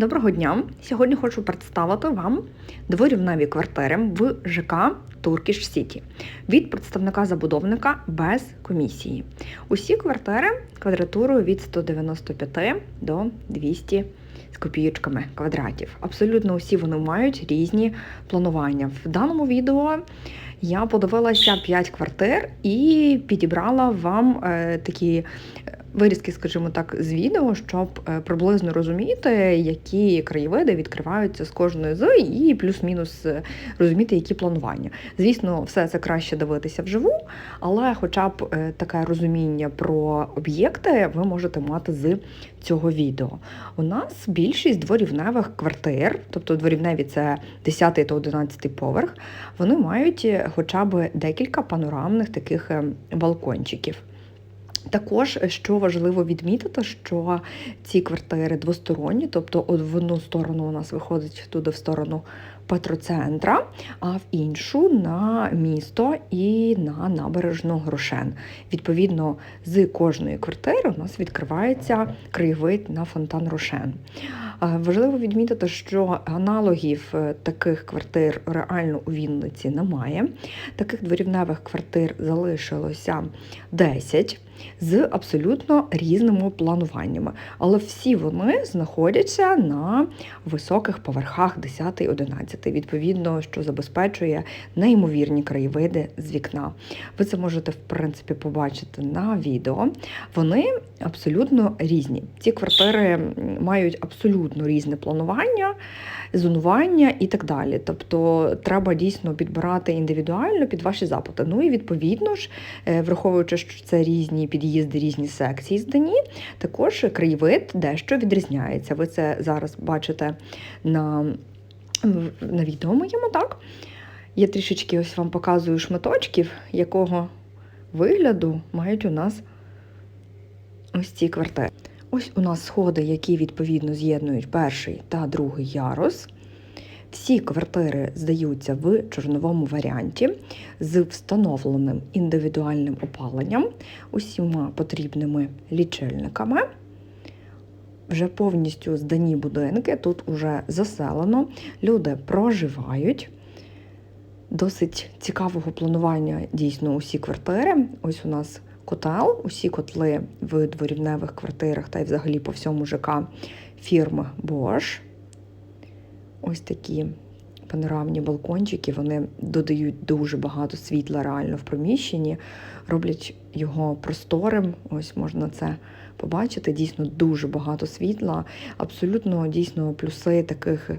Доброго дня! Сьогодні хочу представити вам дворівневі квартири в ЖК Turkish City від представника забудовника без комісії. Усі квартири квадратурою від 195 до 200 з копійочками квадратів. Абсолютно усі вони мають різні планування. В даному відео я подивилася 5 квартир і підібрала вам е, такі вирізки, скажімо так, з відео, щоб е, приблизно розуміти, які краєвиди відкриваються з кожної з, і плюс-мінус е, розуміти, які планування. Звісно, все це краще дивитися вживу, але хоча б е, таке розуміння про об'єкти ви можете мати з цього відео. У нас більшість дворівневих квартир, тобто дворівневі це 10 та 11 поверх, вони мають хоча б декілька панорамних таких балкончиків. Також, що важливо відмітити, що ці квартири двосторонні, тобто в одну сторону у нас виходить туди в сторону Петроцентра, а в іншу на місто і на набережну Грошен. Відповідно, з кожної квартири у нас відкривається краєвид на фонтан Рошен. Важливо відмітити, що аналогів е, таких квартир реально у Вінниці немає. Таких дворівневих квартир залишилося 10 з абсолютно різними плануваннями. Але всі вони знаходяться на високих поверхах 10 11 відповідно, що забезпечує неймовірні краєвиди з вікна. Ви це можете, в принципі, побачити на відео. Вони абсолютно різні. Ці квартири мають абсолютно різне планування, зонування і так далі. Тобто треба дійсно підбирати індивідуально під ваші запити. Ну і відповідно ж, е, враховуючи, що це різні під'їзди, різні секції здані, також краєвид дещо відрізняється. Ви це зараз бачите на на відео моєму, так? Я трішечки ось вам показую шматочків, якого вигляду мають у нас ось ці квартири. Ось у нас сходи, які відповідно з'єднують перший та другий ярус. Всі квартири здаються в чорновому варіанті з встановленим індивідуальним опаленням, усіма потрібними лічильниками. Вже повністю здані будинки, тут вже заселено, люди проживають. Досить цікавого планування дійсно усі квартири. Ось у нас котел, усі котли в дворівневих квартирах та й взагалі по всьому ЖК фірми Bosch. Ось такі панорамні балкончики, вони додають дуже багато світла реально в приміщенні, роблять його просторим. Ось можна це побачити. Дійсно дуже багато світла. Абсолютно дійсно плюси таких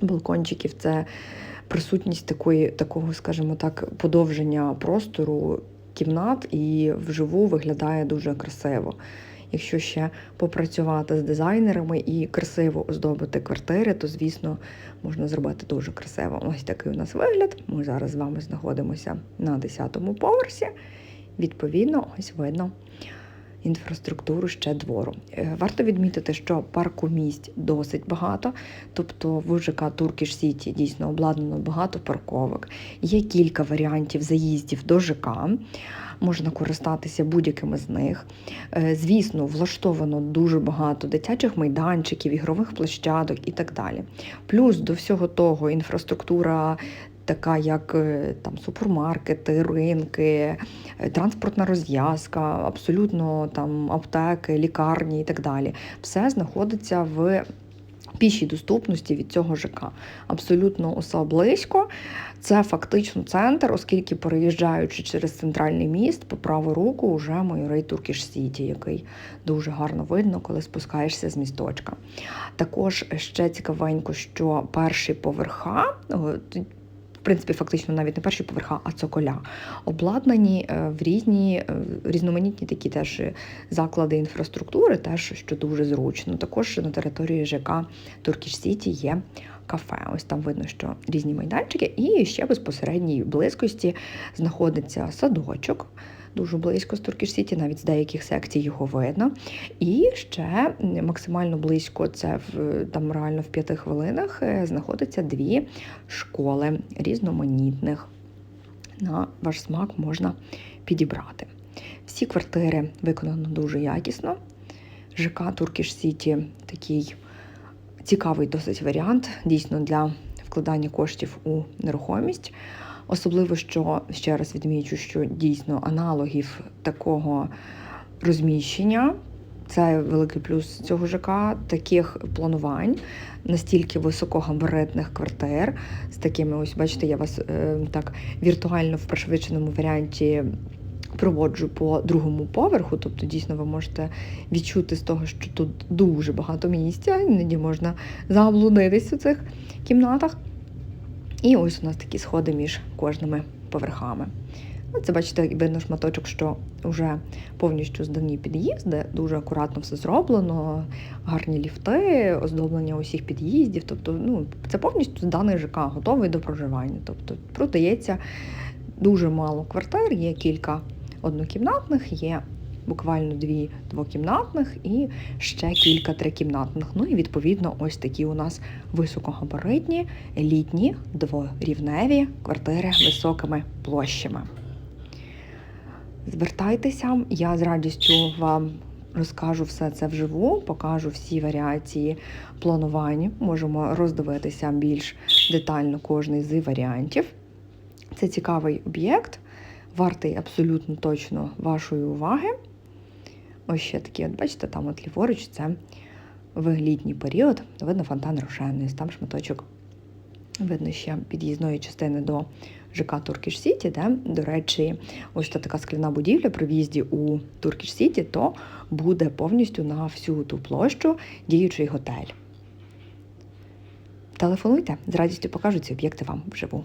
балкончиків це присутність такої, такого, скажімо так, подовження простору кімнат і вживу виглядає дуже красиво. Якщо ще попрацювати з дизайнерами і красиво оздобити квартири, то, звісно, можна зробити дуже красиво. Ось такий у нас вигляд. Ми зараз з вами знаходимося на 10-му поверсі. Відповідно, ось видно інфраструктуру ще двору. Е, варто відмітити, що парку місць досить багато, тобто в ЖК Туркіш Сіті дійсно обладнано багато парковок. Є кілька варіантів заїздів до ЖК. Можна користатися будь-якими з них. Е, звісно, влаштовано дуже багато дитячих майданчиків, ігрових площадок і так далі. Плюс до всього того інфраструктура така як е, там супермаркети, ринки, е, транспортна розв'язка, абсолютно там аптеки, лікарні і так далі. Все знаходиться в пішій доступності від цього ЖК. Абсолютно усе близько. Це фактично центр, оскільки переїжджаючи через центральний міст, по праву руку вже майорей Туркіш Сіті, який дуже гарно видно, коли спускаєшся з місточка. Також ще цікавенько, що перший поверха принципі, фактично навіть не перші поверха, а цоколя, обладнані е, в різні е, різноманітні такі теж заклади інфраструктури, теж що дуже зручно. Також на території ЖК Туркіш Сіті є. Кафе, ось там видно, що різні майданчики, і ще безпосередній близькості знаходиться садочок дуже близько з Туркіш Сіті, навіть з деяких секцій його видно. І ще максимально близько, це в там реально в п'яти хвилинах, е, знаходиться дві школи різноманітних. На ваш смак можна підібрати. Всі квартири виконано дуже якісно. ЖК Туркіш Сіті такий цікавий досить варіант дійсно для вкладання коштів у нерухомість. Особливо, що ще раз відмічу, що дійсно аналогів такого розміщення. Це великий плюс цього ЖК, таких планувань, настільки високогабаритних квартир з такими, ось бачите, я вас е, так віртуально в пришвидшеному варіанті проводжу по другому поверху. Тобто, дійсно, ви можете відчути з того, що тут дуже багато місця, іноді можна заблудитись у цих кімнатах. І ось у нас такі сходи між кожними поверхами. Ну, Це, бачите, видно шматочок, що вже повністю здані під'їзди, дуже акуратно все зроблено, гарні ліфти, оздоблення усіх під'їздів. Тобто, ну, це повністю зданий ЖК, готовий до проживання. Тобто продається дуже мало квартир, є кілька однокімнатних, є буквально дві двокімнатних і ще кілька трикімнатних. Ну і відповідно, ось такі у нас високогабаритні, елітні, дворівневі квартири високими площами. Звертайтеся, я з радістю вам розкажу все це вживу, покажу всі варіації планувань. Можемо роздивитися більш детально кожний з варіантів. Це цікавий об'єкт, вартий абсолютно точно вашої уваги. Ось ще такі, от бачите, там от ліворуч це в літній період, видно фонтан Рошен, там шматочок видно ще під'їзної частини до ЖК Туркіш Сіті, де, до речі, ось та така скляна будівля при в'їзді у Туркіш Сіті, то буде повністю на всю ту площу діючий готель. Телефонуйте, з радістю покажу ці об'єкти вам вживу.